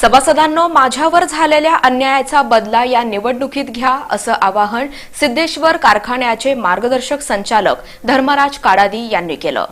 सभासदांनो माझ्यावर झालेल्या अन्यायाचा बदला या निवडणुकीत घ्या असं आवाहन सिद्धेश्वर कारखान्याचे मार्गदर्शक संचालक धर्मराज काडादी यांनी केलं.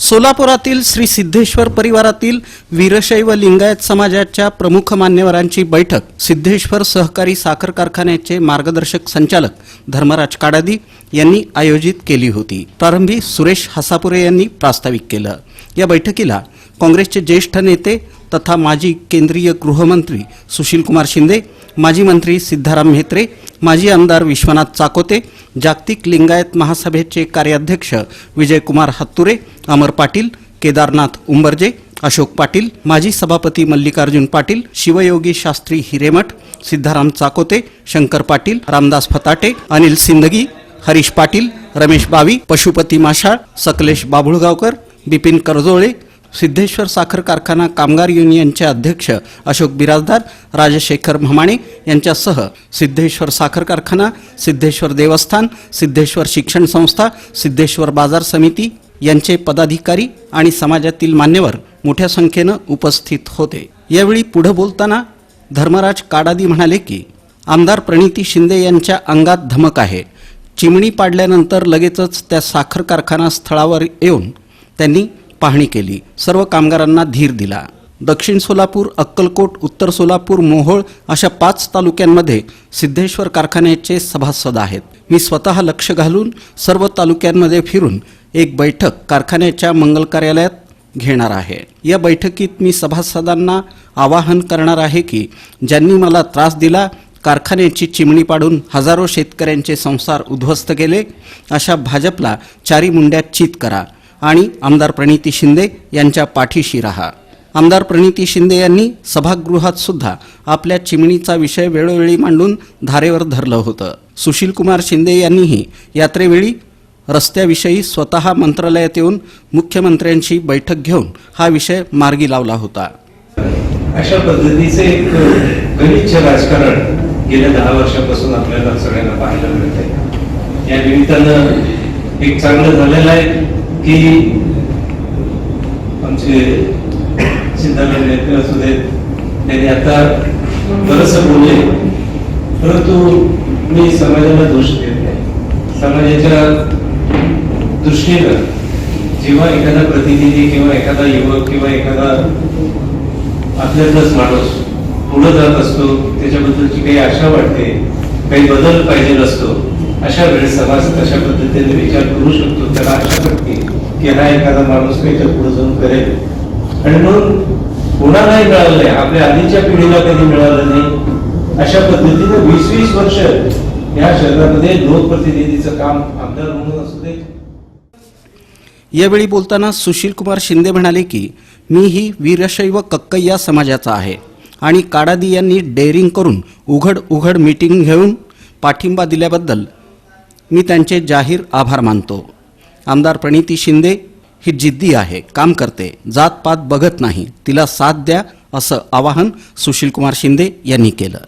सोलापुरातील श्री सिद्धेश्वर परिवारातील वीरशैव लिंगायत समाजाच्या प्रमुख मान्यवरांची बैठक सिद्धेश्वर सहकारी साखर कारखान्याचे मार्गदर्शक संचालक धर्मराज काडादी यांनी आयोजित केली होती. प्रारंभी सुरेश हसापुरे यांनी प्रास्ताविक केलं. या बैठकीला काँग्रेसचे ज्येष्ठ नेते तथा माजी केंद्रीय गृहमंत्री सुशीलकुमार शिंदे माजी मंत्री सिद्धाराम म्हेत्रे माजी आमदार विश्वनाथ चाकोते जागतिक लिंगायत महासभेचे कार्याध्यक्ष विजयकुमार हत्तुरे अमर पाटील केदारनाथ उंबरजे अशोक पाटील माजी सभापती मल्लिकार्जुन पाटील शिवयोगी शास्त्री हिरेमठ सिद्धाराम चाकोते शंकर पाटील रामदास फताटे अनिल सिंदगी हरीश पाटील रमेश बावी पशुपती माशाळ सकलेश बाभुळगावकर बिपिन करजोळे सिद्धेश्वर साखर कारखाना कामगार युनियनचे अध्यक्ष अशोक बिराजदार राजशेखर म्हमाणे यांच्यासह सिद्धेश्वर साखर कारखाना सिद्धेश्वर देवस्थान सिद्धेश्वर शिक्षण संस्था सिद्धेश्वर बाजार समिती यांचे पदाधिकारी आणि समाजातील मान्यवर मोठ्या संख्येनं उपस्थित होते. यावेळी पुढे बोलताना धर्मराज काडादी म्हणाले की आमदार प्रणिती शिंदे यांच्या अंगात धमक आहे. चिमणी पाडल्यानंतर लगेचच त्या साखर कारखाना स्थळावर येऊन त्यांनी पाहणी केली. सर्व कामगारांना धीर दिला. दक्षिण सोलापूर अक्कलकोट उत्तर सोलापूर मोहोळ अशा पाच तालुक्यांमध्ये सिद्धेश्वर कारखान्याचे सभासद आहेत. मी स्वतः लक्ष घालून सर्व तालुक्यांमध्ये फिरून एक बैठक कारखान्याच्या मंगल कार्यालयात घेणार आहे. या बैठकीत मी सभासदांना आवाहन करणार आहे की ज्यांनी मला त्रास दिला कारखान्याची चिमणी पाडून हजारो शेतकऱ्यांचे संसार उद्ध्वस्त केले अशा भाजपला चारी मुंड्यात चित करा. आणि आमदार प्रणिती शिंदे यांच्या पाठीशी राहा. आमदार प्रणिती शिंदे यांनी सभागृहात सुद्धा आपल्या चिमणीचा विषय वेळोवेळी मांडून धारेवर धरलं होतं. सुशीलकुमार शिंदे यांनीही यात्रेवेळी रस्त्याविषयी स्वतः मंत्रालयात येऊन मुख्यमंत्र्यांची बैठक घेऊन हा विषय मार्गी लावला होता. अशा पद्धतीचे एक गलिच्छ राजकारण गेल्या दहा वर्षापासून आपल्याला सगळ्यांना पाहायला मिळत आहे या निमित्तानं एक चांगलं झालेलं आहे. की आमचे सिद्धार्थ नेते असू देत त्यांनी आता बरस बोलले. परंतु मी समाजाला दोष देत नाही. समाजाच्या दृष्टीनं जेव्हा एखादा प्रतिनिधी किंवा एखादा युवक किंवा एखादा आपल्यातलाच माणूस पुढे जात असतो त्याच्याबद्दलची काही आशा वाटते काही बदल पाहिजे असतो अशा वेळेस समाज तशा पद्धतीने विचार करू शकतो त्याला आशा वाटते केला एखादा माणूस काही तर पुढे जाऊन करेल. आणि म्हणून कोणालाही मिळालं नाही. आपल्या आधीच्या पिढीला कधी मिळालं नाही. अशा पद्धतीने वीस वीस वर्ष या शहरामध्ये लोकप्रतिनिधीचं काम आमदार म्हणून असू दे. यावेळी बोलताना सुशील कुमार शिंदे म्हणाले की मी ही वीरशैव कक्कय्या समाजाचा आहे आणि काडादी यांनी डेअरिंग करून उघड उघड मीटिंग घेऊन पाठिंबा दिल्याबद्दल मी त्यांचे जाहीर आभार मानतो. आमदार प्रणिती शिंदे ही जिद्दी आहे काम करते जात पात बघत नाही तिला साथ द्या असं आवाहन सुशीलकुमार शिंदे यांनी केलं.